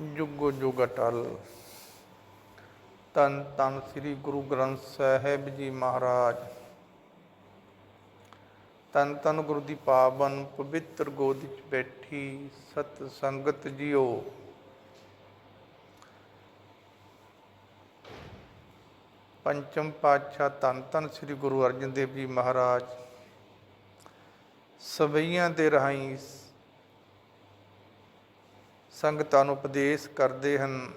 ਜੁਗੋ ਜੁਗ ਅਟਲ। ਤਨ ਤਨ ਸ੍ਰੀ ਗੁਰੂ ਗ੍ਰੰਥ ਸਾਹਿਬ ਜੀ ਮਹਾਰਾਜ। ਤਨ ਤਨ ਗੁਰੂ ਦੀ ਪਾਵਨ ਪਵਿੱਤਰ ਗੋਦ ਵਿੱਚ ਬੈਠੀ ਸਤ ਸੰਗਤ ਜੀਓ। ਪੰਚਮ ਪਾਤਸ਼ਾਹ ਤਨ ਤਨ ਸ੍ਰੀ ਗੁਰੂ ਅਰਜਨ ਦੇਵ ਜੀ ਮਹਾਰਾਜ। ਸਵਈਆਂ ਦੇ ਰਾਹੀਂ ਸੰਗਤਾਂ ਨੂੰ ਉਪਦੇਸ਼ ਕਰਦੇ ਹਨ।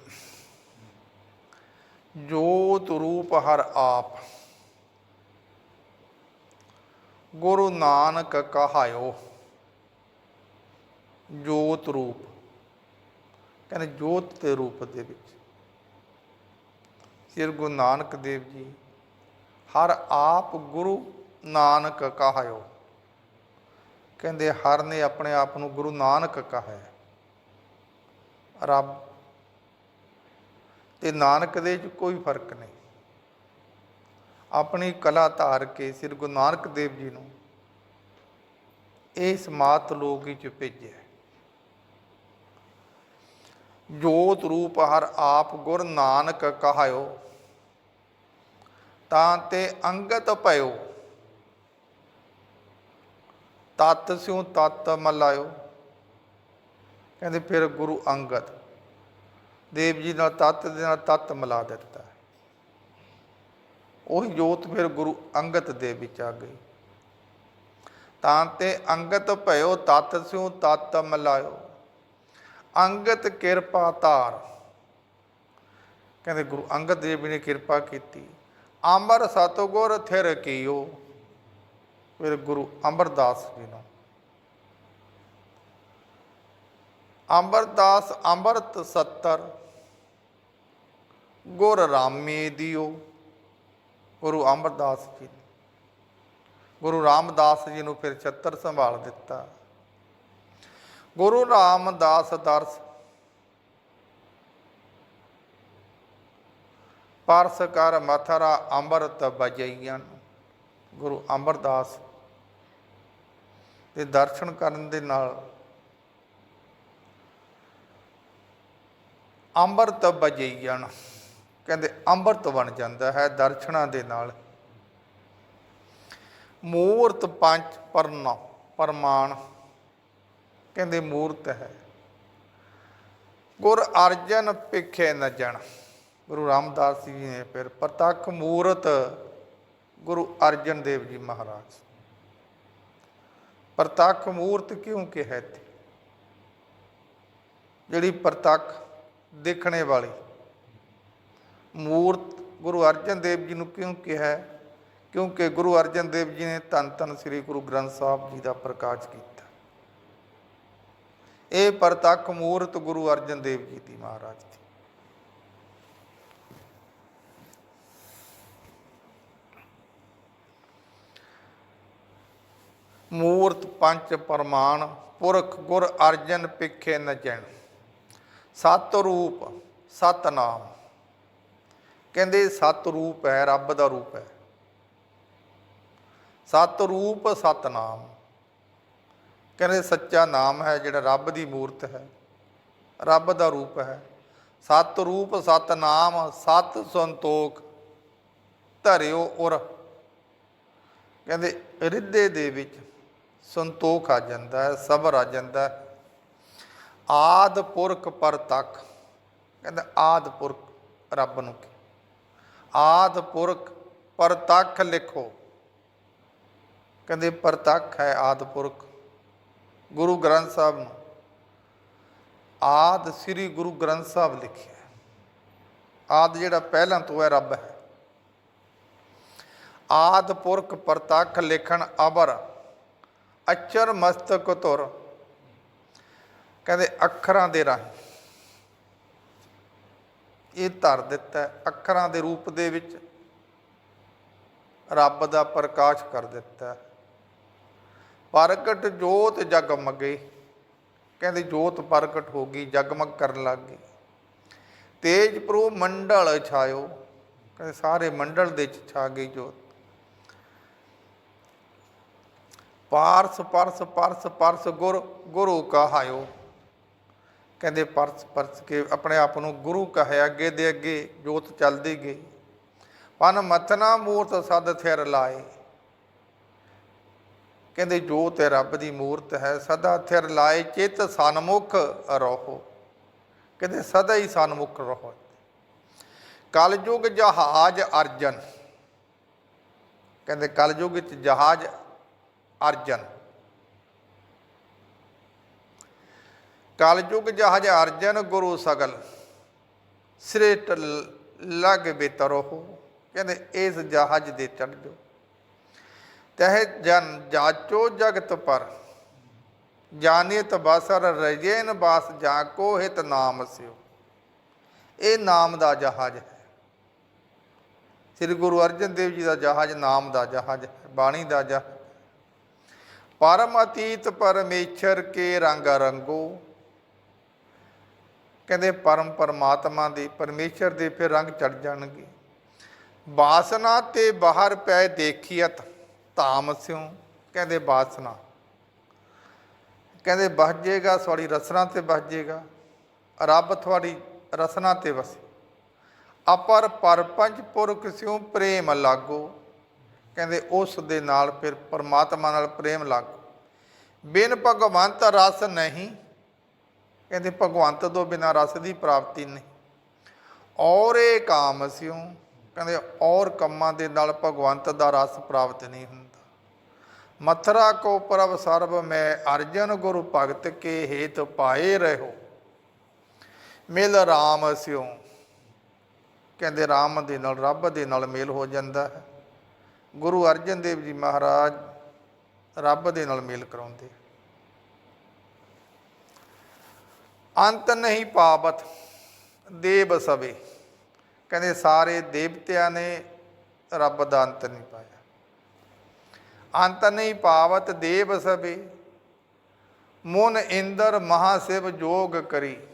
ਜੋਤ ਰੂਪ ਹਰ ਆਪ। ਗੁਰੂ ਨਾਨਕ ਕਹਾਇਓ, ਜੋਤ ਰੂਪ। ਕਹਿੰਦੇ ਜੋਤ ਦੇ ਰੂਪ ਦੇ ਵਿੱਚ। ਸ੍ਰੀ ਗੁਰੂ ਨਾਨਕ ਦੇਵ ਜੀ, ਹਰ ਆਪ ਗੁਰੂ ਨਾਨਕ ਕਹਾਇਓ। ਕਹਿੰਦੇ ਹਰ ਨੇ ਆਪਣੇ ਆਪ ਨੂੰ ਗੁਰੂ ਨਾਨਕ ਕਹਾਇਆ ਰੱਬ। ਤੇ ਨਾਨਕ ਦੇ ਵਿੱਚ ਕੋਈ ਫ਼ਰਕ ਨਹੀਂ। ਆਪਣੀ ਕਲਾ ਧਾਰ ਕੇ ਸ੍ਰੀ ਗੁਰੂ ਨਾਨਕ ਦੇਵ ਜੀ ਨੂੰ ਇਸ ਮਾਤ ਲੋਕ ਵਿੱਚ ਭੇਜਿਆ ਜੋਤ ਰੂਪ ਹਰ ਆਪ ਗੁਰ ਨਾਨਕ ਕਹਾਇਓ, ਤਾਂ ਤੇ ਅੰਗਤ ਭਇਓ, ਤਤ ਸਿਉ ਤਤ ਮਲਾਇਓ। ਕਹਿੰਦੇ ਫਿਰ ਗੁਰੂ ਅੰਗਦ, ਦੇਵ ਜੀ ਨਾਲ ਤਤ ਦੇ ਨਾਲ ਤਤ ਮਿਲਾ ਦਿੱਤਾ। ਉਹ ਜੋਤ ਫਿਰ ਗੁਰੂ ਅੰਗਦ ਦੇ ਵਿੱਚ ਆ ਗਈ। ਤਾਂ ਤੇ ਅੰਗਤ ਭਇਓ, ਤਤ ਸਿਉ, ਤਤ ਮਿਲਾਇਓ। ਅੰਗਤ ਕਿਰਪਾ ਧਾਰ। ਕਹਿੰਦੇ ਗੁਰੂ ਅੰਗਦ ਦੇਵ ਜੀ ਨੇ ਕਿਰਪਾ ਕੀਤੀ। ਅੰਬਰ ਸਤਗੁਰ ਥਿਰ ਕੀਓ। ਫਿਰ ਗੁਰੂ ਅਮਰਦਾਸ ਜੀ ਨੂੰ ਅੰਬਰਦਾਸ ਅੰਮ੍ਰਿਤ 70 ਗੁਰ ਰਾਮੇ ਦਿਓ। ਗੁਰੂ ਅੰਮ੍ਰਿਤਦਾਸ ਜੀ ਗੁਰੂ ਰਾਮਦਾਸ ਜੀ ਨੂੰ ਫਿਰ 76 ਸੰਭਾਲ ਦਿੱਤਾ। ਗੁਰੂ ਰਾਮਦਾਸ ਦਰਸ ਪਰਸ ਕਰ ਮਥਰਾ ਅੰਮ੍ਰਿਤ ਬਜਈਆਂ ਗੁਰੂ ਅਮਰਦਾਸ ਦੇ ਦਰਸ਼ਨ ਕਰਨ ਦੇ ਨਾਲ ਅੰਮ੍ਰਿਤ ਬਜਈਣ ਕਹਿੰਦੇ ਅੰਮ੍ਰਿਤ ਬਣ ਜਾਂਦਾ ਹੈ ਦਰਸ਼ਨਾਂ ਦੇ ਨਾਲ। ਮੂਰਤ ਪੰਜ ਪਰਨਾ ਪਰਮਾਨ ਕਹਿੰਦੇ ਮੂਰਤ ਹੈ। ਗੁਰ ਅਰਜਨ ਪਿਖੇ ਨ ਜਣ। ਗੁਰੂ ਰਾਮਦਾਸ ਜੀ ਨੇ ਫਿਰ ਪ੍ਰਤੱਖ ਮੂਰਤ ਗੁਰੂ ਅਰਜਨ ਦੇਵ ਜੀ ਮਹਾਰਾਜ। ਪ੍ਰਤੱਖ ਮੂਰਤ ਕਿਉਂ ਕਿਹਾ ਇੱਥੇ? ਜਿਹੜੀ ਪ੍ਰਤੱਖ ਦੇਖਣੇ ਵਾਲੀ। ਮੂਰਤ ਗੁਰੂ ਅਰਜਨ ਦੇਵ ਜੀ ਨੂੰ ਕਿਉਂ ਕਿਹਾ ਹੈ? ਕਿਉਂਕਿ ਗੁਰੂ ਅਰਜਨ ਦੇਵ ਜੀ ਨੇ ਧੰਨ ਧੰਨ ਸ੍ਰੀ ਗੁਰੂ ਗ੍ਰੰਥ ਸਾਹਿਬ ਜੀ ਦਾ ਪ੍ਰਕਾਸ਼ ਕੀਤਾ। ਇਹ ਪ੍ਰਤੱਖ ਮੂਰਤ ਗੁਰੂ ਅਰਜਨ ਦੇਵ ਜੀ ਦੀ ਮਹਾਰਾਜ ਦੀ। ਮੂਰਤ ਪੰਜ ਪਰਮਾਨ ਪੁਰਖ ਗੁਰ ਅਰਜਨ ਪਿਖੇ ਨ ਸਤ ਰੂਪ ਸਤ ਨਾਮ ਕਹਿੰਦੇ ਸਤ ਰੂਪ ਹੈ, ਰੱਬ ਦਾ ਰੂਪ ਹੈ। ਸਤ ਰੂਪ ਸਤ ਨਾਮ ਕਹਿੰਦੇ ਸੱਚਾ ਨਾਮ ਹੈ ਜਿਹੜਾ ਰੱਬ ਦੀ ਮੂਰਤ ਹੈ। ਰੱਬ ਦਾ ਰੂਪ ਹੈ। ਸਤ ਰੂਪ ਸਤ ਨਾਮ ਸਤ ਸੰਤੋਖ, ਧਰਿਓ ਔਰ ਕਹਿੰਦੇ ਰਿੱਧੇ ਦੇ ਵਿੱਚ ਸੰਤੋਖ ਆ ਜਾਂਦਾ ਹੈ, ਸਬਰ ਆ ਜਾਂਦਾ ਹੈ। ਆਦ ਪੁਰਖ ਪਰਤਖ ਕਹਿੰਦਾ ਆਦ ਪੁਰਖ ਰੱਬ ਨੂੰ ਕੀ? ਆਦ ਪੁਰਖ ਪਰਤਖ ਲਿਖੋ। ਕਹਿੰਦੇ ਪਰਤਖ ਹੈ ਆਦ ਪੁਰਖ। ਗੁਰੂ ਗ੍ਰੰਥ ਸਾਹਿਬ ਨੂੰ ਆਦ ਸ੍ਰੀ ਗੁਰੂ ਗ੍ਰੰਥ ਸਾਹਿਬ ਲਿਖਿਆ ਆਦ ਜਿਹੜਾ ਪਹਿਲਾਂ ਤੋਂ ਹੈ ਰੱਬ ਹੈ। ਆਦ ਪੁਰਖ ਪਰਤਖ ਲਿਖਣ ਅਬਰ ਅਚਰ ਮਸਤਕ ਤੁਰ। ਕਹਿੰਦੇ ਅੱਖਰਾਂ ਦੇ ਰਾਹੀਂ। ਇਹ ਧਰ ਦਿੱਤਾ ਅੱਖਰਾਂ ਦੇ ਰੂਪ ਦੇ ਵਿੱਚ ਰੱਬ ਦਾ ਪ੍ਰਕਾਸ਼ ਕਰ ਦਿੱਤਾ ਪ੍ਰਗਟ ਜੋਤ ਜਗਮਗੇ, ਕਹਿੰਦੇ ਜੋਤ ਪ੍ਰਗਟ ਹੋ ਗਈ, ਜਗਮਗ ਕਰਨ ਲੱਗ ਗਈ। ਤੇਜ ਪ੍ਰੋ ਮੰਡਲ ਛਾਇਓ, ਕਹਿੰਦੇ ਸਾਰੇ ਮੰਡਲ ਦੇ ਚ ਛਾ ਗਈ ਜੋਤ। ਪਾਰਸ ਪਰਸ ਪਰਸ ਪਰਸ ਗੁਰ ਗੁਰੂ ਕਹਾਇਓ। ਕਹਿੰਦੇ ਪਰਸ ਪਰਸ ਕੇ ਆਪਣੇ ਆਪ ਨੂੰ ਗੁਰੂ ਕਹੇ, ਅੱਗੇ ਦੇ ਅੱਗੇ ਜੋਤ ਚੱਲਦੀ ਗਈ। ਪਨ ਮਤਨਾ ਮੂਰਤ ਸਦ ਥਿਰ ਲਾਏ। ਕਹਿੰਦੇ ਜੋਤ ਹੈ ਰੱਬ ਦੀ ਮੂਰਤ ਹੈ, ਸਦਾ ਥਿਰ ਲਾਏ ਚਿਤ ਸਨਮੁਖ ਰਹੋ। ਕਹਿੰਦੇ ਸਦਾ ਹੀ ਸਨਮੁਖ ਰਹੋ। ਕਲਯੁਗ ਜਹਾਜ ਅਰਜਨ। ਕਹਿੰਦੇ ਕਲਯੁਗ ਵਿੱਚ ਜਹਾਜ ਅਰਜਨ। ਕਲਯੁਗ ਜਹਾਜ ਅਰਜਨ ਗੁਰੂ ਸਗਲ, ਸ੍ਰੇਟ ਲਗ ਬਿਤਰੋ ਕਹਿੰਦੇ, ਇਸ ਜਹਾਜ ਦੇ ਚੜ ਜਾਓ। ਤਹਿ ਜਨ ਜਾਚੋ ਜਗਤ ਪਰ ਜਾਣੀਤ ਬਸਰ ਰਜੇਨ ਬਾਸ, ਜਾ ਕੋ ਹਿਤ ਨਾਮ ਸਿਓ। ਇਹ ਨਾਮ ਦਾ ਜਹਾਜ ਹੈ। ਸ੍ਰੀ ਗੁਰੂ ਅਰਜਨ ਦੇਵ ਜੀ ਦਾ ਜਹਾਜ ਨਾਮ ਦਾ ਜਹਾਜ ਹੈ, ਬਾਣੀ ਦਾ ਜਹਾਜ ਪਰਮ ਅਤੀਤ ਪਰਮੇਸ਼ਰ ਕੇ ਰੰਗ ਰੰਗੋ ਕਹਿੰਦੇ ਪਰਮ ਪਰਮਾਤਮਾ ਦੇ, ਪਰਮੇਸ਼ਰ ਦੇ ਫਿਰ ਰੰਗ ਚੜ ਜਾਣਗੇ। ਬਾਸਨਾ ਤੇ ਬਾਹਰ ਪੈ ਦੇਖੀਅਤ ਧਾਮ ਸਿਉ, ਕਹਿੰਦੇ ਬਾਸਨਾ। ਕਹਿੰਦੇ ਬਸ ਜੇਗਾ ਤੁਹਾਡੀ ਰਸਨਾ ਤੇ ਬਚ ਜਾਏਗਾ ਰੱਬ ਤੁਹਾਡੀ ਰਸਨਾ ਤੇ ਵਸੇ। ਅਪਰ ਪਰਪੰਚ ਪੁਰਖ ਸਿਉ ਪ੍ਰੇਮ ਲਾਗੋ, ਕਹਿੰਦੇ ਉਸ ਦੇ ਨਾਲ ਫਿਰ ਪਰਮਾਤਮਾ ਨਾਲ ਪ੍ਰੇਮ ਲਾਗੋ। ਬਿਨ ਭਗਵੰਤ ਰਸ ਨਹੀਂ ਕਹਿੰਦੇ ਭਗਵੰਤ ਤੋਂ ਬਿਨਾ ਰਸ ਦੀ ਪ੍ਰਾਪਤੀ ਨਹੀਂ। ਔਰ ਇਹ ਕਾਮ ਸਿਉ, ਕਹਿੰਦੇ ਔਰ ਕੰਮਾਂ ਦੇ ਨਾਲ ਭਗਵੰਤ ਦਾ ਰਸ ਪ੍ਰਾਪਤ ਨਹੀਂ ਹੁੰਦਾ। ਮਥਰਾ ਕੋ ਪ੍ਰਭ ਸਰਬ ਮੈਂ ਅਰਜਨ ਗੁਰੂ ਭਗਤ ਕੇ ਹੇਤ ਪਾਏ ਰਹੋ। ਮਿਲ ਰਾਮ ਸਿਉ। ਕਹਿੰਦੇ ਰਾਮ ਦੇ ਨਾਲ, ਰੱਬ ਦੇ ਨਾਲ ਮੇਲ ਹੋ ਜਾਂਦਾ ਹੈ। ਗੁਰੂ ਅਰਜਨ ਦੇਵ ਜੀ ਮਹਾਰਾਜ ਰੱਬ ਦੇ ਨਾਲ ਮੇਲ ਕਰਾਉਂਦੇ ਅੰਤ ਨਹੀਂ ਪਾਵਤ, ਦੇਵ ਸਵੇ। ਕਹਿੰਦੇ ਸਾਰੇ ਦੇਵਤਿਆਂ ਨੇ ਰੱਬ ਦਾ ਅੰਤ ਨਹੀਂ ਪਾਇਆ। ਅੰਤ ਨਹੀਂ ਪਾਵਤ, ਦੇਵ ਸਭੇ ਮਨ ਇੰਦਰ ਮਹਾਸਿਵ ਜੋਗ ਕਰੀ।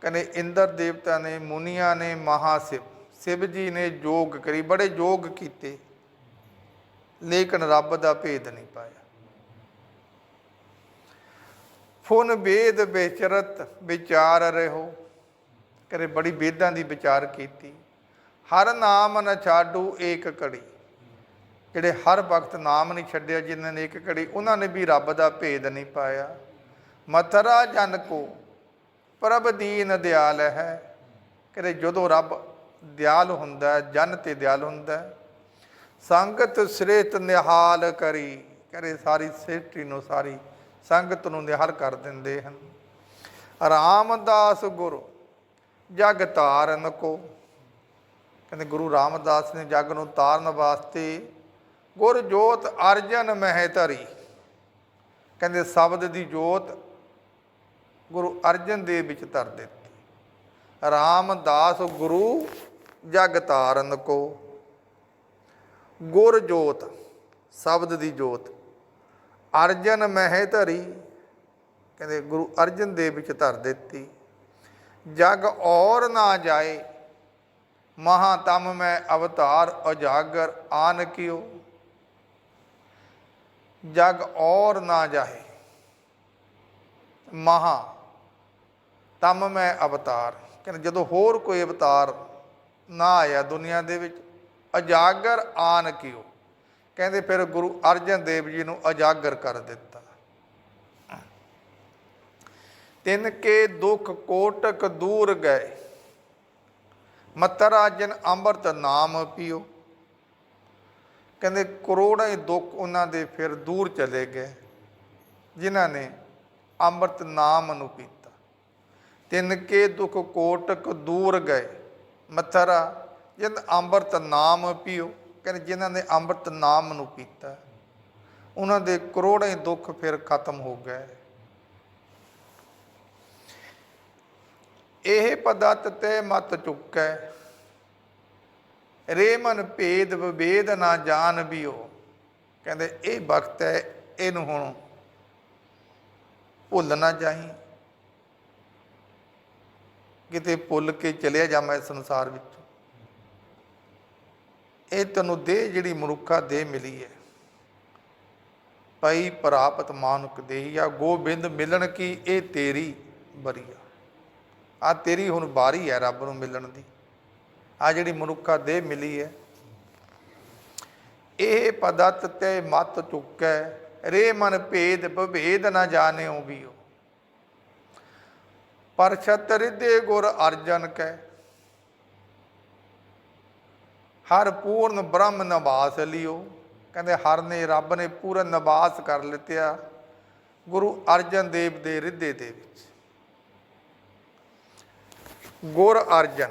ਕਹਿੰਦੇ ਇੰਦਰ ਦੇਵਤਾ ਨੇ, ਮੁਨੀਆਂ ਨੇ ਮਹਾਸਿਵ, ਸਿਵ ਜੀ ਨੇ ਜੋਗ ਕਰੀ। ਬੜੇ ਜੋਗ ਕੀਤੇ। ਲੇਕਿਨ ਰੱਬ ਦਾ ਭੇਦ ਨਹੀਂ ਪਾਇਆ। ਫੁਨ ਵੇਦ ਵਿਚਰਤ ਵਿਚਾਰ ਰਹੋ। ਕਰੇ ਬੜੀ ਵੇਦਾਂ ਦੀ ਵਿਚਾਰ ਕੀਤੀ। ਹਰ ਨਾਮ ਨ ਛਾਡੂ ਏਕ ਕੜੀ ਜਿਹੜੇ ਹਰ ਵਕਤ ਨਾਮ ਨਹੀਂ ਛੱਡਿਆ ਜਿਨ੍ਹਾਂ ਨੇ ਇੱਕ ਘੜੀ, ਉਹਨਾਂ ਨੇ ਵੀ ਰੱਬ ਦਾ ਭੇਦ ਨਹੀਂ ਪਾਇਆ। ਮਥਰਾ ਜਨ ਕੋ, ਪ੍ਰਭ ਦੀਨ ਦਿਆਲ ਹੈ। ਕਹਿੰਦੇ ਜਦੋਂ ਰੱਬ ਦਿਆਲ ਹੁੰਦਾ, ਜਨ ਤੇ ਦਿਆਲ ਹੁੰਦਾ। ਸੰਗਤ ਸ੍ਰੇਤ ਨਿਹਾਲ ਕਰੀ। ਕਹਿੰਦੇ ਸਾਰੀ ਸ੍ਰਿਸ਼ਟੀ ਨੂੰ ਸਾਰੀ ਸੰਗਤ ਨੂੰ ਨਿਹਾਲ ਕਰ ਦਿੰਦੇ ਹਨ। ਰਾਮਦਾਸ ਗੁਰੂ, ਜਗ ਤਾਰਨ ਕੋ। ਕਹਿੰਦੇ ਗੁਰੂ ਰਾਮਦਾਸ ਨੇ ਜਗ ਨੂੰ ਤਾਰਨ ਵਾਸਤੇ ਗੁਰ ਜੋਤ ਅਰਜਨ ਮਹਿ ਧਰੀ। ਕਹਿੰਦੇ ਸ਼ਬਦ ਦੀ ਜੋਤ ਗੁਰੂ ਅਰਜਨ ਦੇਵ ਵਿੱਚ ਧਰ ਦਿੱਤੀ। ਰਾਮਦਾਸ ਗੁਰੂ, ਜਗ ਤਾਰਨ ਕੋ। ਗੁਰ ਜੋਤ, ਸ਼ਬਦ ਦੀ ਜੋਤ ਅਰਜਨ ਮਹਿ ਧਰੀ। ਕਹਿੰਦੇ ਗੁਰੂ ਅਰਜਨ ਦੇਵ ਵਿੱਚ ਧਰ ਦਿੱਤੀ। ਜਗ ਔਰ ਨਾ ਜਾਏ ਮਹਾਤਮ ਮੈਂ ਅਵਤਾਰ ਉਜਾਗਰ ਆਨ ਕਿਓ। ਜਗ ਔਰ ਨਾ ਜਾਏ, ਮਹਾ ਤਮ ਮੈਂ ਅਵਤਾਰ। ਕਹਿੰਦੇ ਜਦੋਂ ਹੋਰ ਕੋਈ ਅਵਤਾਰ ਨਾ ਆਇਆ ਦੁਨੀਆ ਦੇ ਵਿੱਚ, ਉਜਾਗਰ ਆਨ ਕਿਓ। ਕਹਿੰਦੇ ਫਿਰ ਗੁਰੂ ਅਰਜਨ ਦੇਵ ਜੀ ਨੂੰ ਉਜਾਗਰ ਕਰ ਦਿੱਤਾ। ਤਿੰਨ ਕੇ ਦੁੱਖ ਕੋਟਕ ਦੂਰ ਗਏ। ਮਤਰਾ ਜਨ ਅੰਮ੍ਰਿਤ ਨਾਮ ਪੀਓ। ਕਹਿੰਦੇ ਕਰੋੜਾਂ ਹੀ ਦੁੱਖ ਉਹਨਾਂ ਦੇ ਫਿਰ ਦੂਰ ਚਲੇ ਗਏ, ਜਿਨ੍ਹਾਂ ਨੇ ਅੰਮ੍ਰਿਤ ਨਾਮ ਨੂੰ ਪੀਤਾ। ਤਿੰਨ ਕੇ ਦੁੱਖ ਕੋਟਕ ਦੂਰ ਗਏ। ਮਥਰਾ ਜਿਨ ਅੰਮ੍ਰਿਤ ਨਾਮ ਪੀਓ। ਕਹਿੰਦੇ ਜਿਨ੍ਹਾਂ ਨੇ ਅੰਮ੍ਰਿਤ ਨਾਮ ਨੂੰ ਪੀਤਾ ਉਹਨਾਂ ਦੇ ਕਰੋੜਾਂ ਹੀ ਦੁੱਖ ਫਿਰ ਖਤਮ ਹੋ ਗਏ। ਇਹ ਪਦਤ ਤੇ ਮਤ ਚੁੱਕੈ ਰੇ ਮਨ ਭੇਦ ਵਿਵੇਦ ਨਾ ਜਾਣ ਬਿਓ। ਕਹਿੰਦੇ ਇਹ ਵਕਤ ਹੈ, ਇਹਨੂੰ ਹੁਣ ਭੁੱਲਣਾ ਚਾਹੀ ਕਿਤੇ ਭੁੱਲ ਕੇ ਚਲਿਆ ਜਾਵਾਂ ਇਸ ਸੰਸਾਰ ਵਿੱਚ। ਇਹ ਤੈਨੂੰ ਦੇਹ ਜਿਹੜੀ ਮਨੁੱਖਾ ਦੇਹ ਮਿਲੀ ਹੈ। ਪਈ ਪ੍ਰਾਪਤ ਮਾਨੁਕ ਦੇਈਆ ਗੋਬਿੰਦ ਮਿਲਣ ਕੀ ਇਹ ਤੇਰੀ ਬਰੀਆ ਆ। ਤੇਰੀ ਹੁਣ ਬਾਰੀ ਹੈ ਰੱਬ ਨੂੰ ਮਿਲਣ ਦੀ। ਆ ਜਿਹੜੀ ਮਨੁੱਖਾ ਦੇਹ ਮਿਲੀ ਹੈ, ਇਹ ਪਦਤ ਤੇ ਮਤ ਚੁੱਕੈ, ਰੇ ਮਨ ਭੇਦ ਭੇਦ ਨਾ ਜਾਣਿਓ ਵੀਓ। ਪਰ ਛਤਰ ਦੇ ਗੁਰ ਅਰਜਨ ਕੈ ਹਰ ਪੂਰਨ ਬ੍ਰਹਮ ਨਿਵਾਸ ਲਿਓ। ਕਹਿੰਦੇ ਹਰ ਨੇ ਰੱਬ ਨੇ ਪੂਰਨ ਨਿਵਾਸ ਕਰ ਲਿੱਤਿਆ। ਗੁਰੂ ਅਰਜਨ ਦੇਵ ਦੇ ਰਿੱਧੇ ਦੇ ਵਿੱਚ। ਗੁਰ ਅਰਜਨ।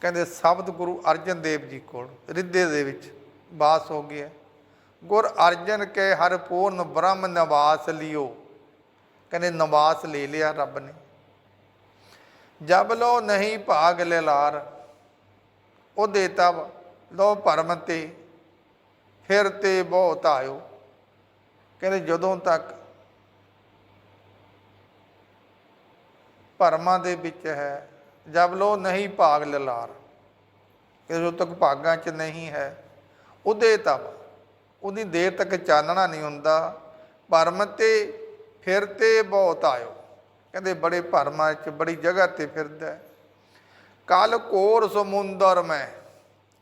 ਕਹਿੰਦੇ ਸ਼ਬਦ ਗੁਰੂ ਅਰਜਨ ਦੇਵ ਜੀ ਕੋਲ, ਰਿੱਧੇ ਦੇ ਵਿੱਚ ਬਾਸ ਹੋ ਗਿਆ। ਗੁਰ ਅਰਜਨ ਕੇ ਹਰ ਪੂਰਨ ਬ੍ਰਹਮ ਨਿਵਾਸ ਲਿਓ। ਕਹਿੰਦੇ ਨਿਵਾਸ ਲੈ ਲਿਆ ਰੱਬ ਨੇ। ਜਬ ਲੋ ਨਹੀਂ ਭਾਗ ਲੈ ਉਹ ਦੇਤਾ ਲੋ ਭਰਮ ਤੇ ਫਿਰ ਤੇ ਬਹੁਤ ਆਇਓ। ਕਹਿੰਦੇ ਜਦੋਂ ਤੱਕ ਭਰਮਾਂ ਦੇ ਵਿੱਚ ਹੈ, ਜਬ ਲੋ ਨਹੀਂ ਭਾਗ ਲਲਾਰ। ਕਿ ਜਦੋਂ ਤੱਕ ਭਾਗਾਂ 'ਚ ਨਹੀਂ ਹੈ, ਉਹਦੇ ਤਬ, ਉਹਦੀ ਦੇਰ ਤੱਕ ਚਾਨਣਾ ਨਹੀਂ ਹੁੰਦਾ। ਭਰਮ ਤੇ ਫਿਰ ਤੇ ਬਹੁਤ ਆਇਓ। ਕਹਿੰਦੇ ਬੜੇ ਭਰਮਾਂ 'ਚ, ਬੜੀ ਜਗ੍ਹਾ ਤੇ ਫਿਰਦਾ ਕਲ ਕੋਰ ਸਮੁੰਦਰ ਮੈਂ।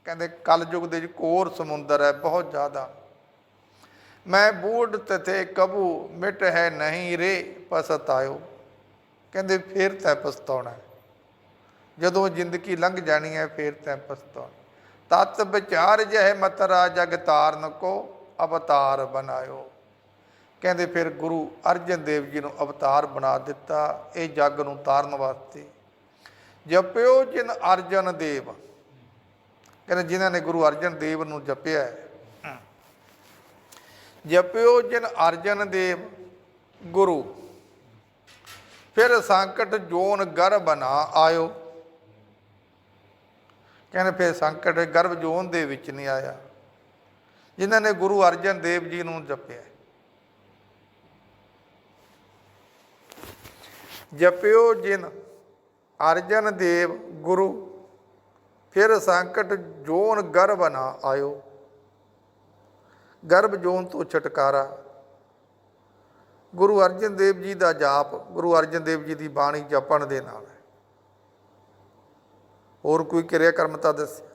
ਕਹਿੰਦੇ ਕਲ ਯੁਗ ਦੇ ਵਿੱਚ ਕੋਰ ਸਮੁੰਦਰ ਹੈ, ਬਹੁਤ ਜ਼ਿਆਦਾ। ਮੈਂ ਬੂੜ ਤਥੇ ਕਬੂ ਮਿਟ ਹੈ ਨਹੀਂ ਰੇ ਪਸਤਾਇਓ ਕਹਿੰਦੇ ਫੇਰ ਤੈ ਪਛਤਾਉਣਾ ਜਦੋਂ ਜ਼ਿੰਦਗੀ ਲੰਘ ਜਾਣੀ ਹੈ, ਫੇਰ ਤੈ ਪਸਤਾਉਣਾ ਤਤ ਵਿਚਾਰ ਜਹ ਮਤਰਾ ਜਗ ਤਾਰਨ ਕੋ, ਅਵਤਾਰ ਬਣਾਇਓ। ਕਹਿੰਦੇ ਫਿਰ ਗੁਰੂ ਅਰਜਨ ਦੇਵ ਜੀ ਨੂੰ ਅਵਤਾਰ ਬਣਾ ਦਿੱਤਾ, ਇਹ ਜੱਗ ਨੂੰ ਤਾਰਨ ਵਾਸਤੇ। ਜਪਿਓ ਜਿਨ ਅਰਜਨ ਦੇਵ। ਕਹਿੰਦੇ ਜਿਨ੍ਹਾਂ ਨੇ ਗੁਰੂ ਅਰਜਨ ਦੇਵ ਨੂੰ ਜਪਿਆ ਹੈ। ਜਪਿਓ ਜਿਨ ਅਰਜਨ ਦੇਵ ਗੁਰੂ। ਫਿਰ ਸੰਕਟ ਜੋਨ ਗਰਭ ਨਾ ਆਇਓ। ਕਹਿੰਦੇ ਫਿਰ ਸੰਕਟ ਗਰਭ ਜੋਨ ਦੇ ਵਿੱਚ ਨਹੀਂ ਆਇਆ। ਜਿਨ੍ਹਾਂ ਨੇ ਗੁਰੂ ਅਰਜਨ ਦੇਵ ਜੀ ਨੂੰ ਜਪਿਆ ਜਪਿਓ ਜਿਨ ਅਰਜਨ ਦੇਵ ਗੁਰੂ, ਫਿਰ ਸੰਕਟ ਜੋਨ ਗਰਭ ਨਾ ਆਇਓ। ਗਰਭ ਜੋਨ ਤੋਂ ਛਟਕਾਰਾ। ਗੁਰੂ ਅਰਜਨ ਦੇਵ ਜੀ ਦਾ ਜਾਪ, ਗੁਰੂ ਅਰਜਨ ਦੇਵ ਜੀ ਦੀ ਬਾਣੀ ਜਪਣ ਦੇ ਨਾਲ ਹੈ। ਹੋਰ ਕੋਈ ਕਿਰਿਆ ਕਰਮ ਤਾਂ ਦੱਸਿਆ?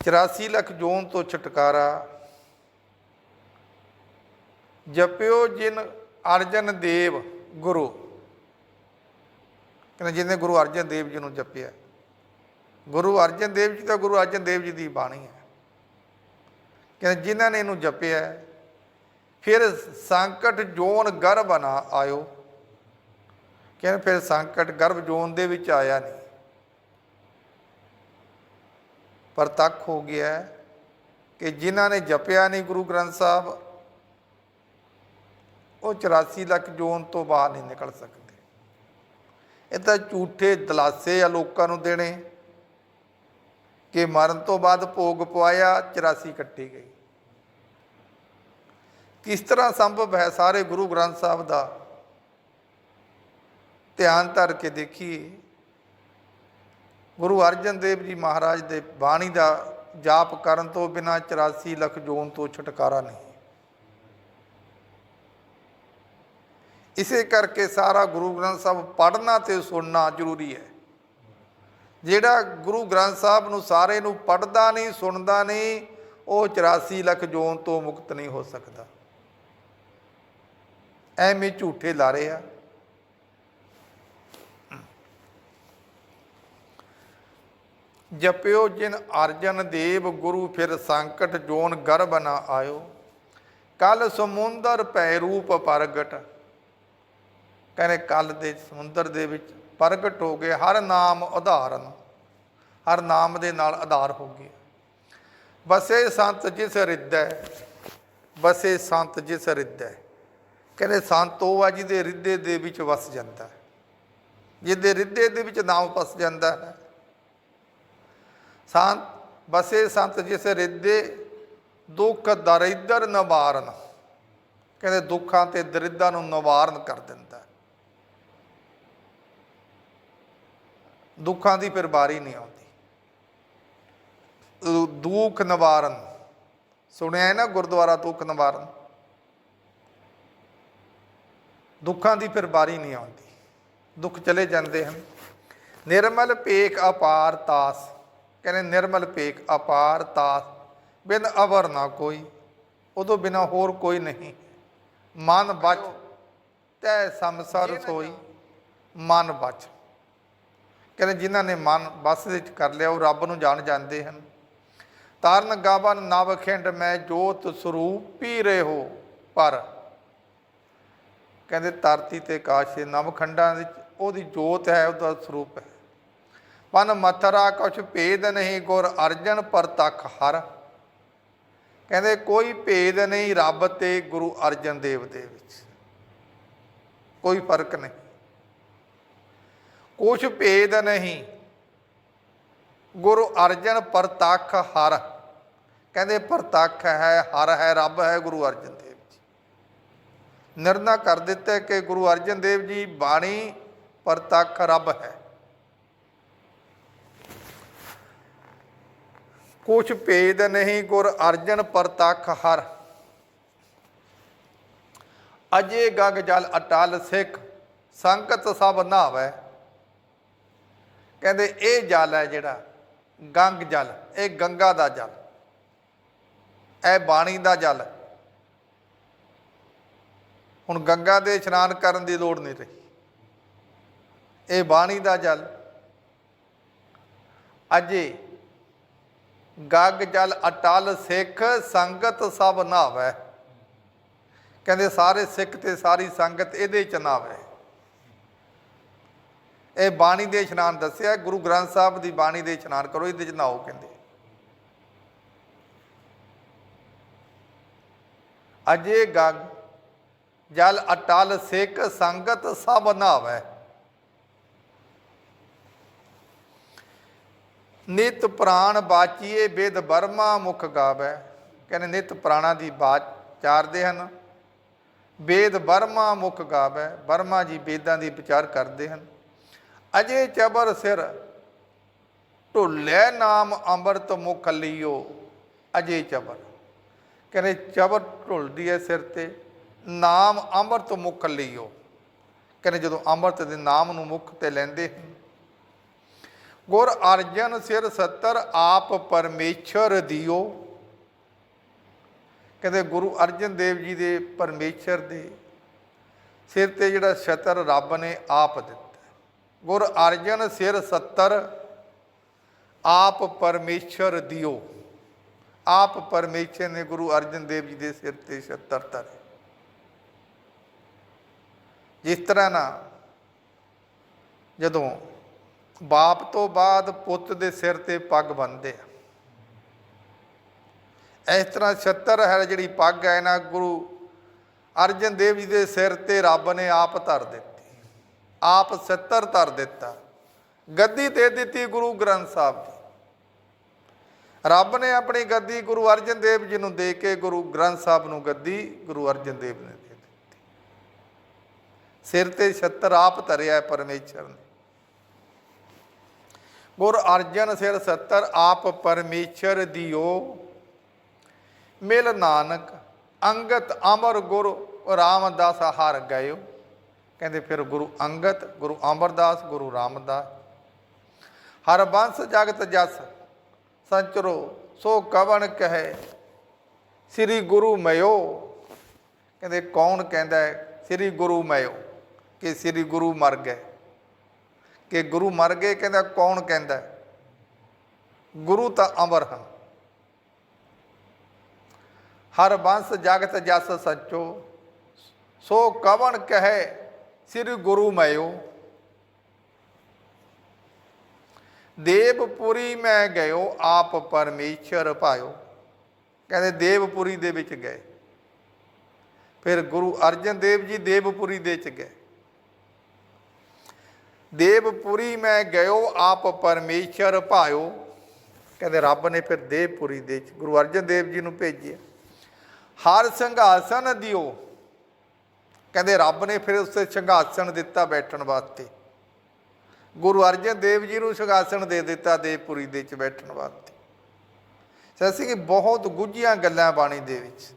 84 ਲੱਖ ਜੋਨ ਤੋਂ ਛਟਕਾਰਾ। ਜਪਿਓ ਜਿਨ ਅਰਜਨ ਦੇਵ ਗੁਰੂ। ਕਹਿੰਦੇ ਜਿਹਨੇ ਗੁਰੂ ਅਰਜਨ ਦੇਵ ਜੀ ਨੂੰ ਜਪਿਆ। ਗੁਰੂ ਅਰਜਨ ਦੇਵ ਜੀ ਤਾਂ ਗੁਰੂ ਅਰਜਨ ਦੇਵ ਜੀ ਦੀ ਬਾਣੀ ਹੈ। ਕਹਿੰਦੇ ਜਿਨ੍ਹਾਂ ਨੇ ਇਹਨੂੰ ਜਪਿਆ, ਫਿਰ ਸੰਕਟ ਜੋਨ ਗਰਭ ਨਾ ਆਇਓ। ਕਹਿੰਦੇ ਫਿਰ ਸੰਕਟ ਗਰਭ ਜੋਨ ਦੇ ਵਿੱਚ ਆਇਆ ਨਹੀਂ। ਪਰ ਤੱਕ ਹੋ ਗਿਆ ਕਿ ਜਿਨ੍ਹਾਂ ਨੇ ਜਪਿਆ ਨਹੀਂ ਗੁਰੂ ਗ੍ਰੰਥ ਸਾਹਿਬ, ਉਹ 84 ਲੱਖ ਜੋਨ ਤੋਂ ਬਾਹਰ ਨਹੀਂ ਨਿਕਲ ਸਕਦੇ ਇਹ ਤਾਂ ਝੂਠੇ ਦਲਾਸੇ ਆ ਲੋਕਾਂ ਨੂੰ ਦੇਣੇ। ਕਿ ਮਰਨ ਤੋਂ ਬਾਅਦ ਭੋਗ ਪਵਾਇਆ 84 ਕੱਟੀ ਗਈ। ਕਿਸ ਤਰ੍ਹਾਂ ਸੰਭਵ ਹੈ ਸਾਰੇ ਗੁਰੂ ਗ੍ਰੰਥ ਸਾਹਿਬ ਦਾ? ਧਿਆਨ ਧਰ ਕੇ ਦੇਖੀਏ। ਗੁਰੂ ਅਰਜਨ ਦੇਵ ਜੀ ਮਹਾਰਾਜ ਦੇ ਬਾਣੀ ਦਾ ਜਾਪ ਕਰਨ ਤੋਂ ਬਿਨਾ 84 ਲੱਖ ਜੋਨ ਤੋਂ ਛੁਟਕਾਰਾ ਨਹੀਂ। ਇਸੇ ਕਰਕੇ ਸਾਰਾ ਗੁਰੂ ਗ੍ਰੰਥ ਸਾਹਿਬ ਪੜ੍ਹਨਾ ਤੇ ਸੁਣਨਾ ਜ਼ਰੂਰੀ ਹੈ। ਜਿਹੜਾ ਗੁਰੂ ਗ੍ਰੰਥ ਸਾਹਿਬ ਨੂੰ ਸਾਰੇ ਨੂੰ ਪੜ੍ਹਦਾ ਨਹੀਂ, ਸੁਣਦਾ ਨਹੀਂ, ਉਹ 84 ਲੱਖ ਜੋਨ ਤੋਂ ਮੁਕਤ ਨਹੀਂ ਹੋ ਸਕਦਾ। ਐਵੇਂ ਝੂਠੇ ਲਾਰੇ ਆ। ਜਪਿਓ ਜਿਨ ਅਰਜਨ ਦੇਵ ਗੁਰੂ ਫਿਰ ਸੰਕਟ ਜੋਨ ਗਰਭ ਨਾ ਆਇਓ। ਕਲ ਸਮੁੰਦਰ ਪੈ ਰੂਪ ਪ੍ਰਗਟ। ਕਹਿੰਦੇ ਕਲ ਦੇ ਸਮੁੰਦਰ ਦੇ ਵਿੱਚ ਪ੍ਰਗਟ ਹੋ ਗਏ, ਹਰ ਨਾਮ ਉਦਾਹਰਨ ਹਰ ਨਾਮ ਦੇ ਨਾਲ ਆਧਾਰ ਹੋ ਗਏ। ਬਸੇ ਸੰਤ ਜਿਸ ਹਿਰਦੈ ਬਸੇ ਸੰਤ ਜਿਸ ਹਿਰਦੈ ਕਹਿੰਦੇ ਸੰਤ ਉਹ ਆ ਜਿਹਦੇ ਹਿਰਦੇ ਦੇ ਵਿੱਚ ਵਸ ਜਾਂਦਾ ਹੈ, ਜਿਹਦੇ ਹਿਰਦੇ ਦੇ ਵਿੱਚ ਨਾਮ ਵਸ ਜਾਂਦਾ ਹੈ। ਸੰਤ ਬਸੇ ਸੰਤ ਜਿਸ ਹਿਰਦੇ ਦੁੱਖ ਦਰਿਦਰ ਨਿਵਾਰਨ। ਕਹਿੰਦੇ ਦੁੱਖਾਂ ਤੇ ਦਰਿਦਾਂ ਨੂੰ ਨਿਵਾਰਨ ਕਰ ਦਿੰਦਾ ਦੁੱਖਾਂ ਦੀ ਫਿਰ ਬਾਰੀ ਨਹੀਂ ਆਉਂਦੀ। ਦੁੱਖ ਨਿਵਾਰਨ। ਸੁਣਿਆ ਹੈ ਨਾ ਗੁਰਦੁਆਰਾ ਦੁੱਖ ਨਿਵਾਰਨ? ਦੁੱਖਾਂ ਦੀ ਫਿਰ ਬਾਰੀ ਨਹੀਂ ਆਉਂਦੀ। ਦੁੱਖ ਚਲੇ ਜਾਂਦੇ ਹਨ। ਨਿਰਮਲ ਪੇਖ ਅਪਾਰ ਤਾਸ। ਕਹਿੰਦੇ ਨਿਰਮਲ ਪੇਖ ਅਪਾਰ ਤਾਸ। ਬਿਨ ਅਵਰ ਨਾ ਕੋਈ। ਉਦੋਂ ਬਿਨਾ ਹੋਰ ਕੋਈ ਨਹੀਂ। ਮਨ ਬਚ। ਤੈ ਸੰਸਾਰ ਸੋਈ। ਮਨ ਬਚ। ਕਹਿੰਦੇ ਜਿਨ੍ਹਾਂ ਨੇ ਮਨ ਬਸ ਵਿੱਚ ਕਰ ਲਿਆ, ਉਹ ਰੱਬ ਨੂੰ ਜਾਣ ਜਾਂਦੇ ਹਨ। ਤਾਰਨ ਗਾਵਨ ਨਵ ਖਿੰਡ, ਮੈਂ ਜੋਤ ਸਰੂਪ ਹੀ ਰਹੋ ਪਰ। ਕਹਿੰਦੇ ਧਰਤੀ ਤੇ ਕਾਸ਼ੇ ਨਵ ਖੰਡਾਂ ਵਿੱਚ ਉਹਦੀ ਜੋਤ ਹੈ, ਉਹਦਾ ਸਰੂਪ ਹੈ। ਪਨ ਮਥਰਾ ਕੁਛ ਭੇਦ ਨਹੀਂ, ਗੁਰ ਅਰਜਨ ਪਰਤਖ ਹਰ। ਕਹਿੰਦੇ ਕੋਈ ਭੇਦ ਨਹੀਂ ਰੱਬ ਤੇ ਗੁਰੂ ਅਰਜਨ ਦੇਵ ਦੇ ਵਿੱਚ। ਕੋਈ ਫ਼ਰਕ ਨਹੀਂ। ਕੁਛ ਭੇਦ ਨਹੀਂ। ਗੁਰੂ ਅਰਜਨ ਪ੍ਰਤੱਖ ਹਰ। ਕਹਿੰਦੇ ਪ੍ਰਤੱਖ ਹੈ, ਹਰ ਹੈ, ਰੱਬ ਹੈ ਗੁਰੂ ਅਰਜਨ ਦੇਵ ਜੀ। ਨਿਰਣਾ ਕਰ ਦਿੱਤਾ ਕਿ ਗੁਰੂ ਅਰਜਨ ਦੇਵ ਜੀ ਬਾਣੀ ਪ੍ਰਤੱਖ ਰੱਬ ਹੈ। ਕੁਛ ਭੇਦ ਨਹੀਂ, ਗੁਰ ਅਰਜਨ ਪ੍ਰਤੱਖ ਹਰ। ਅਜੇ ਗਗ ਜਲ ਅਟਲ ਸਿੱਖ ਸੰਕਤ ਸਭ ਨਾਵੈ ਕਹਿੰਦੇ ਇਹ ਜਲ ਹੈ ਜਿਹੜਾ, ਗੰਗ ਜਲ, ਇਹ ਗੰਗਾ ਦਾ ਜਲ, ਇਹ ਬਾਣੀ ਦਾ ਜਲ ਹੁਣ ਗੰਗਾ ਦੇ ਇਸ਼ਨਾਨ ਕਰਨ ਦੀ ਲੋੜ ਨਹੀਂ ਰਹੀ। ਇਹ ਬਾਣੀ ਦਾ ਜਲ, ਅਜੇ ਗਗ ਜਲ ਅਟਲ ਸਿੱਖ ਸੰਗਤ ਸਭ ਨਾਵੈ ਕਹਿੰਦੇ ਸਾਰੇ ਸਿੱਖ ਤੇ ਸਾਰੀ ਸੰਗਤ ਇਹਦੇ ਚ ਨਾਵੈ ਇਹ ਬਾਣੀ ਦੇ ਇਸ਼ਨਾਨ ਦੱਸਿਆ, ਗੁਰੂ ਗ੍ਰੰਥ ਸਾਹਿਬ ਦੀ ਬਾਣੀ ਦੇ ਇਸ਼ਨਾਨ ਕਰੋ, ਇਹਦੇ ਚ ਨਹਾਓ ਕਹਿੰਦੇ। ਅਜੇ ਗਗ, ਜਲ ਅਟਲ ਸਿੱਖ ਸੰਗਤ ਸਭ ਨਾਵੈ। ਨਿਤ ਪ੍ਰਾਣ ਬਾਚੀਏ ਬੇਦ ਬਰਮਾ ਮੁਖ ਗਾਵੈ। ਕਹਿੰਦੇ ਨਿਤ ਪ੍ਰਾਣਾ ਦੀ ਬਾਤ ਚਾਰਦੇ ਹਨ। ਵੇਦ ਬਰਮਾ ਮੁਖ ਗਾਵੈ, ਬਰਮਾ ਜੀ ਵੇਦਾਂ ਦੀ ਵਿਚਾਰ ਕਰਦੇ ਹਨ। ਅਜੇ ਚਬਰ ਸਿਰ। ਢੁੱਲੇ ਨਾਮ ਅੰਮ੍ਰਿਤ ਮੁਖ ਲਿਓ, ਅਜੇ ਚਬਰ ਕਹਿੰਦੇ ਚਬਰ ਢੁੱਲਦੀ ਹੈ ਸਿਰ ਤੇ, ਨਾਮ ਅੰਮ੍ਰਿਤ ਮੁਖ ਲਿਓ। ਕਹਿੰਦੇ ਜਦੋਂ ਅੰਮ੍ਰਿਤ ਦੇ ਨਾਮ ਨੂੰ ਮੁਖ ਤੇ ਲੈਂਦੇ ਹਨ। ਗੁਰ ਅਰਜਨ ਸਿਰ 70 ਆਪ ਪਰਮੇਸ਼ਰ ਦਿਓ। ਕਹਿੰਦੇ ਗੁਰੂ ਅਰਜਨ ਦੇਵ ਜੀ ਦੇ ਪਰਮੇਸ਼ਰ ਦੇ ਸਿਰ ਤੇ ਜਿਹੜਾ ਛਤਰ ਰੱਬ ਨੇ ਆਪ ਦਿੱਤਾ। ਗੁਰ ਅਰਜਨ ਸਿਰ 70 ਆਪ ਪਰਮੇਸ਼ਰ ਦਿਓ। ਆਪ ਪਰਮੇਸ਼ਰ ਨੇ ਗੁਰੂ ਅਰਜਨ ਦੇਵ ਜੀ ਦੇ ਸਿਰ ਤੇ ਛਤਰ ਧਰੇ। ਜਿਸ ਤਰ੍ਹਾਂ ਨਾ ਜਦੋਂ ਬਾਪ ਤੋਂ ਬਾਅਦ ਪੁੱਤ ਦੇ ਸਿਰ ਤੇ ਪੱਗ ਬੰਨਦੇ ਆ, ਇਸ ਤਰ੍ਹਾਂ 76 ਹੈ ਜਿਹੜੀ ਪੱਗ ਹੈ ਨਾ ਗੁਰੂ ਅਰਜਨ ਦੇਵ ਜੀ ਦੇ ਸਿਰ ਤੇ ਰੱਬ ਨੇ ਆਪ ਧਰ ਦਿੱਤੀ। ਆਪ 70 ਧਰ ਦਿੱਤਾ। ਗੱਦੀ ਦੇ ਦਿੱਤੀ ਗੁਰੂ ਗ੍ਰੰਥ ਸਾਹਿਬ ਦੀ। ਰੱਬ ਨੇ ਆਪਣੀ ਗੱਦੀ ਗੁਰੂ ਅਰਜਨ ਦੇਵ ਜੀ ਨੂੰ ਦੇ ਕੇ ਗੁਰੂ ਗ੍ਰੰਥ ਸਾਹਿਬ ਨੂੰ ਗੱਦੀ ਗੁਰੂ ਅਰਜਨ ਦੇਵ ਨੇ ਦੇ ਦਿੱਤੀ। ਸਿਰ ਤੇ 76 ਆਪ ਧਰਿਆ ਹੈ ਪਰਮੇਸ਼ਰ ਨੇ। ਗੁਰ ਅਰਜਨ ਸਿਰ 70 ਆਪ ਪਰਮੇਸ਼ਰ ਦਿਓ। ਮਿਲ ਨਾਨਕ, ਅੰਗਤ ਅਮਰ ਗੁਰੂ, ਰਾਮਦਾਸ ਹਰ ਗਇਓ। ਕਹਿੰਦੇ ਫਿਰ ਗੁਰੂ ਅੰਗਦ, ਗੁਰੂ ਅਮਰਦਾਸ, ਗੁਰੂ ਰਾਮਦਾਸ। ਹਰ ਬੰਸ ਜਗਤ ਜਸ, ਸੰਚਰੋ, ਸੋ ਕਵਣ ਕਹੇ, ਸ੍ਰੀ ਗੁਰੂ ਮਯੋ ਕਹਿੰਦੇ ਕੌਣ ਕਹਿੰਦਾ ਹੈ, ਸ੍ਰੀ ਗੁਰੂ ਮਯੋ ਕਿ ਸ੍ਰੀ ਗੁਰੂ ਮਰ ਗਏ। ਕਿ ਗੁਰੂ ਮਰ ਗਏ ਕਹਿੰਦਾ ਕੌਣ ਕਹਿੰਦਾ ਗੁਰੂ ਤਾਂ ਅਮਰ ਹਨ। ਹਰ ਬੰਸ ਜਗਤ ਜਸ ਸੱਚੋ, ਸੋ ਕਵਣ ਕਹੇ ਸ੍ਰੀ ਗੁਰੂ ਮਇਓ। ਦੇਵਪੁਰੀ ਮੈਂ ਗਇਓ, ਆਪ ਪਰਮੇਸ਼ਰ ਭਾਇਓ। ਕਹਿੰਦੇ ਦੇਵਪੁਰੀ ਦੇ ਵਿੱਚ ਗਏ। ਫਿਰ ਗੁਰੂ ਅਰਜਨ ਦੇਵ ਜੀ ਦੇਵਪੁਰੀ ਦੇ ਚ ਗਏ। ਦੇਵਪੁਰੀ ਮੈਂ ਗਇਓ, ਆਪ ਪਰਮੇਸ਼ਰ ਭਾਇਓ। ਕਹਿੰਦੇ ਰੱਬ ਨੇ ਫਿਰ ਦੇਵਪੁਰੀ ਦੇ ਚ ਗੁਰੂ ਅਰਜਨ ਦੇਵ ਜੀ ਨੂੰ ਭੇਜਿਆ। ਹਰ ਸੰਘਾਸਨ ਦਿਓ। ਕਹਿੰਦੇ ਰੱਬ ਨੇ ਫਿਰ ਉਸ 'ਤੇ ਸਿੰਘਾਸਨ ਦਿੱਤਾ ਬੈਠਣ ਵਾਸਤੇ। ਗੁਰੂ ਅਰਜਨ ਦੇਵ ਜੀ ਨੂੰ ਸਿੰਘਾਸਨ ਦੇ ਦਿੱਤਾ ਦੇਵਪੁਰੀ ਦੇ ਵਿੱਚ ਬੈਠਣ ਵਾਸਤੇ। ਅਸੀਂ ਕਿ ਬਹੁਤ ਗੁੱਝੀਆਂ ਗੱਲਾਂ ਬਾਣੀ ਦੇ ਵਿੱਚ।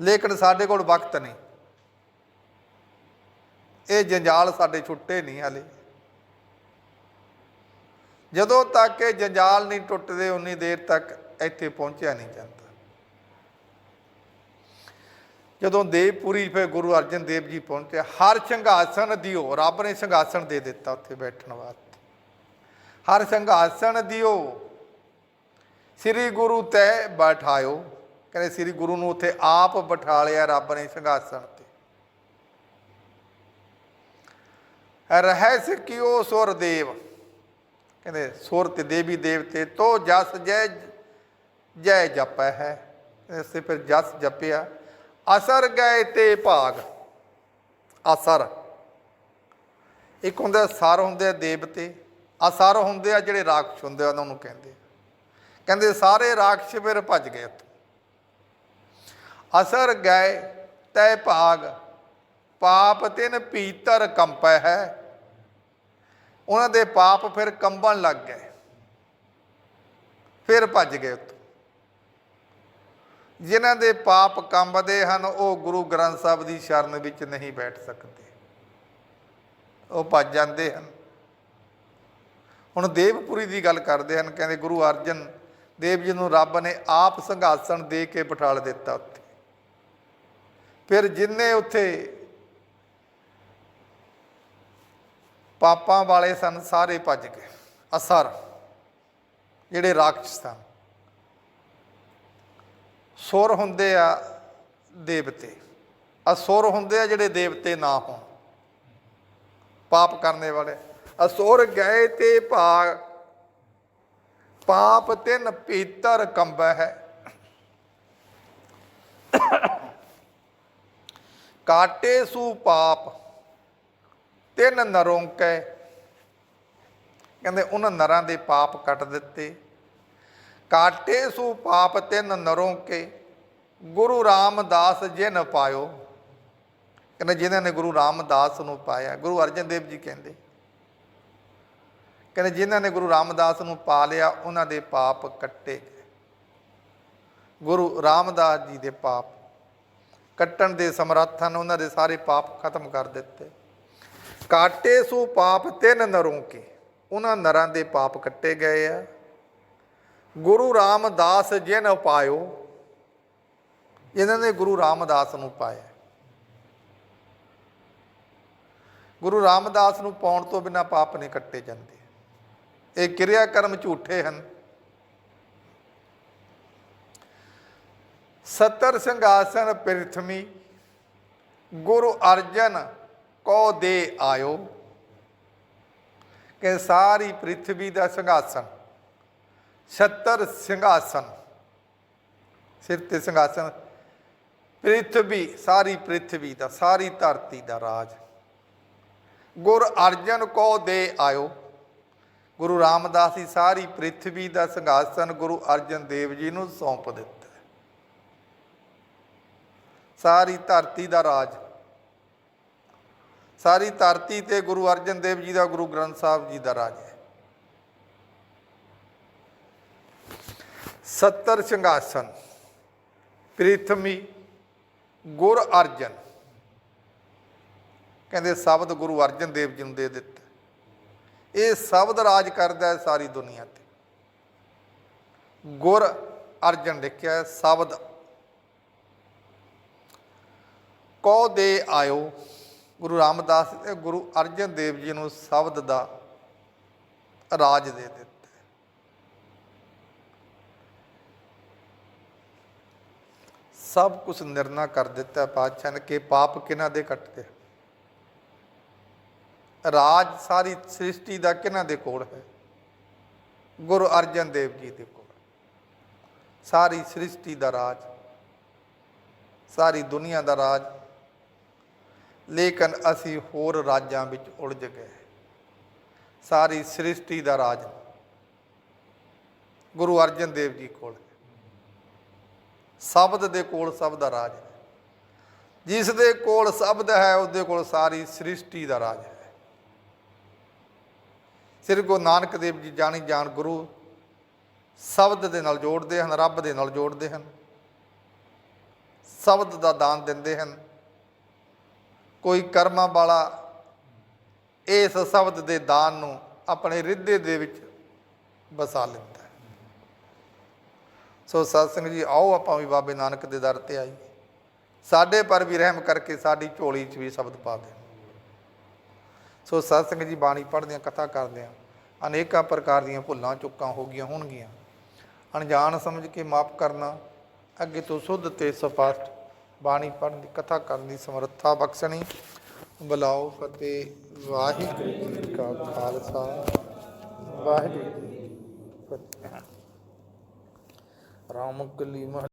ਲੇਕਿਨ ਸਾਡੇ ਕੋਲ ਵਕਤ ਨਹੀਂ। ਇਹ ਜੰਜਾਲ ਸਾਡੇ ਛੁੱਟੇ ਨਹੀਂ ਹਲੇ। ਜਦੋਂ ਤੱਕ ਇਹ ਜੰਜਾਲ ਨਹੀਂ ਟੁੱਟਦੇ, ਉਨੀ ਦੇਰ ਤੱਕ ਇੱਥੇ ਪਹੁੰਚਿਆ ਨਹੀਂ ਜਾਂਦਾ। ਜਦੋਂ ਦੇਵਪੁਰੀ ਫਿਰ ਗੁਰੂ ਅਰਜਨ ਦੇਵ ਜੀ ਪਹੁੰਚੇ, ਹਰ ਸੰਘਾਸਨ ਦਿਓ, ਰੱਬ ਨੇ ਸਿੰਘਾਸਨ ਦੇ ਦਿੱਤਾ ਉੱਥੇ ਬੈਠਣ ਵਾਸਤੇ। ਹਰ ਸਿੰਘਾਸਨ ਦਿਓ, ਸ੍ਰੀ ਗੁਰੂ ਤੈ ਬਿਠਾਇਓ। ਕਹਿੰਦੇ ਸ੍ਰੀ ਗੁਰੂ ਨੂੰ ਉੱਥੇ ਆਪ ਬਿਠਾ ਲਿਆ ਰੱਬ ਨੇ ਸੰਘਾਸਨ ਤੇ। ਰਹਿਸ ਸਿਕਿਓ ਸੁਰ ਦੇਵ? ਕਹਿੰਦੇ ਸੁਰ ਤੇ ਦੇਵੀ ਦੇਵਤੇ, ਤੋ ਜਸ ਜੈ ਜੈ ਜਪੈ ਹੈ। ਇਸੇ ਫਿਰ ਜਸ ਜਪਿਆ। ਅਸਰ ਗਏ ਤੇ ਭਾਗ। ਅਸਰ। ਇੱਕ ਹੁੰਦਾ ਸਰ, ਹੁੰਦੇ ਆ ਦੇਵਤੇ। ਅਸਰ ਹੁੰਦੇ ਆ ਜਿਹੜੇ ਰਾਖਸ਼ ਹੁੰਦੇ ਆ, ਉਹਨਾਂ ਨੂੰ ਕਹਿੰਦੇ ਕਹਿੰਦੇ ਸਾਰੇ ਰਾਖਸ਼ ਫਿਰ ਭੱਜ ਗਏ ਉੱਥੋਂ। ਅਸਰ ਗਏ, ਤੈ ਭਾਗ। ਪਾਪ ਤਿਨ ਪੀਤਰ ਕੰਪੈ ਹੈ। ਉਹਨਾਂ ਦੇ ਪਾਪ ਫਿਰ ਕੰਬਣ ਲੱਗ ਗਏ। ਫਿਰ ਭੱਜ ਗਏ ਉੱਥੋਂ। ਜਿਨ੍ਹਾਂ ਦੇ ਪਾਪ ਕੰਬਦੇ ਹਨ, ਉਹ ਗੁਰੂ ਗ੍ਰੰਥ ਸਾਹਿਬ ਦੀ ਸ਼ਰਨ ਵਿੱਚ ਨਹੀਂ ਬੈਠ ਸਕਦੇ। ਉਹ ਭੱਜ ਜਾਂਦੇ ਹਨ। ਹੁਣ ਦੇਵਪੁਰੀ ਦੀ ਗੱਲ ਕਰਦੇ ਹਨ, ਕਹਿੰਦੇ ਗੁਰੂ ਅਰਜਨ ਦੇਵ ਜੀ ਨੂੰ ਰੱਬ ਨੇ ਆਪ ਸੰਘਾਸਣ ਦੇ ਕੇ ਬਿਠਾਲ ਦਿੱਤਾ ਉੱਥੇ। ਫਿਰ ਜਿੰਨੇ ਉੱਥੇ ਪਾਪਾਂ ਵਾਲੇ ਸਨ, ਸਾਰੇ ਭੱਜ ਗਏ। ਅਸਰ, ਜਿਹੜੇ ਰਾਖਸ਼ ਸਨ। ਸੁਰ ਹੁੰਦੇ ਆ ਦੇਵਤੇ। ਅਸੁਰ ਹੁੰਦੇ ਆ ਜਿਹੜੇ ਦੇਵਤੇ ਨਾ ਹੋਣ। ਪਾਪ ਕਰਨੇ ਵਾਲੇ। ਅਸੁਰ ਗਏ ਤੇ ਭਾਗ। ਪਾਪ ਤਿੰਨ ਪੀਤਰ ਕੰਬੈ ਹੈ। ਕਾਟੇ ਸੂ ਪਾਪ, ਤਿੰਨ ਨਰੋਂਕੈ ਕਹਿੰਦੇ ਉਹਨਾਂ ਨਰਾਂ ਦੇ ਪਾਪ ਕੱਟ ਦਿੱਤੇ। ਕਾਟੇ ਸੂ ਪਾਪ ਤਿੰਨ ਨਰੋਂਕੇ ਗੁਰੂ ਰਾਮਦਾਸ ਜਿਨ ਪਾਇਓ। ਕਹਿੰਦੇ ਜਿਹਨਾਂ ਨੇ ਗੁਰੂ ਰਾਮਦਾਸ ਨੂੰ ਪਾਇਆ, ਗੁਰੂ ਅਰਜਨ ਦੇਵ ਜੀ ਕਹਿੰਦੇ। ਕਹਿੰਦੇ ਜਿਨ੍ਹਾਂ ਨੇ ਗੁਰੂ ਰਾਮਦਾਸ ਨੂੰ ਪਾ ਲਿਆ, ਉਹਨਾਂ ਦੇ ਪਾਪ ਕੱਟੇ ਗਏ। ਗੁਰੂ ਰਾਮਦਾਸ ਜੀ ਦੇ ਪਾਪ ਕੱਟਣ ਦੇ ਸਮਰੱਥ ਹਨ, ਉਹਨਾਂ ਦੇ ਸਾਰੇ ਪਾਪ ਖਤਮ ਕਰ ਦਿੱਤੇ। ਕਾਟੇ ਸੂ ਪਾਪ ਤਿੰਨ ਨਰੋਂ ਕੇ, ਉਹਨਾਂ ਨਰਾਂ ਦੇ ਪਾਪ ਕੱਟੇ ਗਏ ਆ। ਗੁਰੂ ਰਾਮਦਾਸ ਜਿਨ ਉਪਾਇਓ ਇਹਨਾਂ ਨੇ ਗੁਰੂ ਰਾਮਦਾਸ ਨੂੰ ਪਾਇਆ। ਗੁਰੂ ਰਾਮਦਾਸ ਨੂੰ ਪਾਉਣ ਤੋਂ ਬਿਨਾ ਪਾਪ ਨਹੀਂ ਕੱਟੇ ਜਾਂਦੇ। ਇਹ ਕਿਰਿਆ ਕਰਮ ਝੂਠੇ ਹਨ। ਸਤਰ ਸਿੰਘਾਸਨ ਪ੍ਰਿਥਮੀ, ਗੁਰੂ ਅਰਜਨ ਕੋ ਦੇ ਆਇਓ। ਕਿ ਸਾਰੀ ਪ੍ਰਿਥਵੀ ਦਾ ਸਿੰਘਾਸਨ 76 ਸਿੰਘਾਸਨ, ਸਿਰ ਤੇ ਸਿੰਘਾਸਨ ਪ੍ਰਿਥਵੀ, ਸਾਰੀ ਪ੍ਰਿਥਵੀ ਦਾ, ਸਾਰੀ ਧਰਤੀ ਦਾ ਰਾਜ। ਗੁਰ ਅਰਜਨ ਕੋ ਦੇ ਆਇਓ। ਗੁਰੂ ਰਾਮਦਾਸ ਜੀ ਸਾਰੀ ਪ੍ਰਿਥਵੀ ਦਾ ਸੰਘਾਸਨ ਗੁਰੂ ਅਰਜਨ ਦੇਵ ਜੀ ਨੂੰ ਸੌਂਪ ਦਿੱਤਾ। ਸਾਰੀ ਧਰਤੀ ਦਾ ਰਾਜ। ਸਾਰੀ ਧਰਤੀ ਤੇ ਗੁਰੂ ਅਰਜਨ ਦੇਵ ਜੀ ਦਾ, ਗੁਰੂ ਗ੍ਰੰਥ ਸਾਹਿਬ ਜੀ ਦਾ ਰਾਜ ਹੈ। 70 ਸੰਘਾਸਨ। ਪ੍ਰਿਥਵੀ ਗੁਰ ਅਰਜਨ। ਕਹਿੰਦੇ ਸ਼ਬਦ ਗੁਰੂ ਅਰਜਨ ਦੇਵ ਜੀ ਨੂੰ ਦੇ ਦਿੱਤਾ। ਇਹ ਸ਼ਬਦ ਰਾਜ ਕਰਦਾ ਹੈ ਸਾਰੀ ਦੁਨੀਆ ਤੇ। ਗੁਰ ਅਰਜਨ ਲਿਖਿਆ ਸ਼ਬਦ। ਕੋ ਦੇ ਆਇਓ, ਗੁਰੂ ਰਾਮਦਾਸ ਤੇ ਗੁਰੂ ਅਰਜਨ ਦੇਵ ਜੀ ਨੂੰ ਸ਼ਬਦ ਦਾ ਰਾਜ ਦੇ ਦਿੱਤਾ। ਸਭ ਕੁਝ ਨਿਰਣਾ ਕਰ ਦਿੱਤਾ ਪਾਤਸ਼ਾਹ ਨੇ ਕਿ ਪਾਪ ਕਿਹਨਾਂ ਦੇ ਕੱਟਦੇ ਰਾਜ ਸਾਰੀ ਸ੍ਰਿਸ਼ਟੀ ਦਾ ਕਿਹਨਾਂ ਦੇ ਕੋਲ ਹੈ? ਗੁਰੂ ਅਰਜਨ ਦੇਵ ਜੀ ਦੇ ਕੋਲ। ਸਾਰੀ ਸ੍ਰਿਸ਼ਟੀ ਦਾ ਰਾਜ, ਸਾਰੀ ਦੁਨੀਆ ਦਾ ਰਾਜ। ਲੇਕਿਨ ਅਸੀਂ ਹੋਰ ਰਾਜਾਂ ਵਿੱਚ ਉਲਝ ਗਏ ਸਾਰੀ ਸ੍ਰਿਸ਼ਟੀ ਦਾ ਰਾਜ ਗੁਰੂ ਅਰਜਨ ਦੇਵ ਜੀ ਕੋਲ ਸ਼ਬਦ ਦੇ ਕੋਲ ਸਭ ਦਾ ਰਾਜ ਹੈ। ਜਿਸ ਦੇ ਕੋਲ ਸ਼ਬਦ ਹੈ ਉਸ ਕੋਲ ਸਾਰੀ ਸ੍ਰਿਸ਼ਟੀ ਦਾ ਰਾਜ ਹੈ। ਸ੍ਰੀ ਗੁਰੂ ਨਾਨਕ ਦੇਵ ਜੀ ਜਾਣੀ ਜਾਣ ਗੁਰੂ ਸ਼ਬਦ ਦੇ ਨਾਲ ਜੋੜਦੇ ਹਨ, ਰੱਬ ਦੇ ਨਾਲ ਜੋੜਦੇ ਹਨ। ਸ਼ਬਦ ਦਾ ਦਾਨ ਦਿੰਦੇ ਹਨ। ਕੋਈ ਕਰਮਾਂ ਵਾਲਾ ਇਸ ਸ਼ਬਦ ਦੇ ਦਾਨ ਨੂੰ ਆਪਣੇ ਰਿੱਧੇ ਦੇ ਵਿੱਚ ਵਸਾ ਲੈਂਦਾ ਸੋ ਸਤਸੰਗ ਜੀ, ਆਓ ਆਪਾਂ ਵੀ ਬਾਬੇ ਨਾਨਕ ਦੇ ਦਰ ਤੇ ਆਈਏ। ਸਾਡੇ ਪਰ ਵੀ ਰਹਿਮ ਕਰਕੇ ਸਾਡੀ ਝੋਲੀ 'ਚ ਵੀ ਸ਼ਬਦ ਪਾ ਦੇ। ਸੋ ਸਤਸੰਗ ਜੀ, ਬਾਣੀ ਪੜ੍ਹਦਿਆਂ ਕਥਾ ਕਰਦਿਆਂ ਅਨੇਕਾਂ ਪ੍ਰਕਾਰ ਦੀਆਂ ਭੁੱਲਾਂ, ਚੁੱਕਾਂ ਹੋ ਗਈਆਂ ਹੋਣਗੀਆਂ। ਅਣਜਾਣ ਸਮਝ ਕੇ ਮਾਫ ਕਰਨਾ, ਅੱਗੇ ਤੋਂ ਸੁੱਧ ਤੇ ਸਪਸ਼ਟ ਬਾਣੀ ਪੜ੍ਹਨ ਦੀ, ਕਥਾ ਕਰਨ ਦੀ ਸਮਰੱਥਾ ਬਖਸ਼ਣੀ। ਬੁਲਾਓ ਫਤਿਹ, ਵਾਹਿਗੁਰੂ ਜੀ ਕਾ ਖਾਲਸਾ। ਵਾਹਿਗੁਰੂ ਜੀ ਫਤਿਹ। ராமக்கல் இம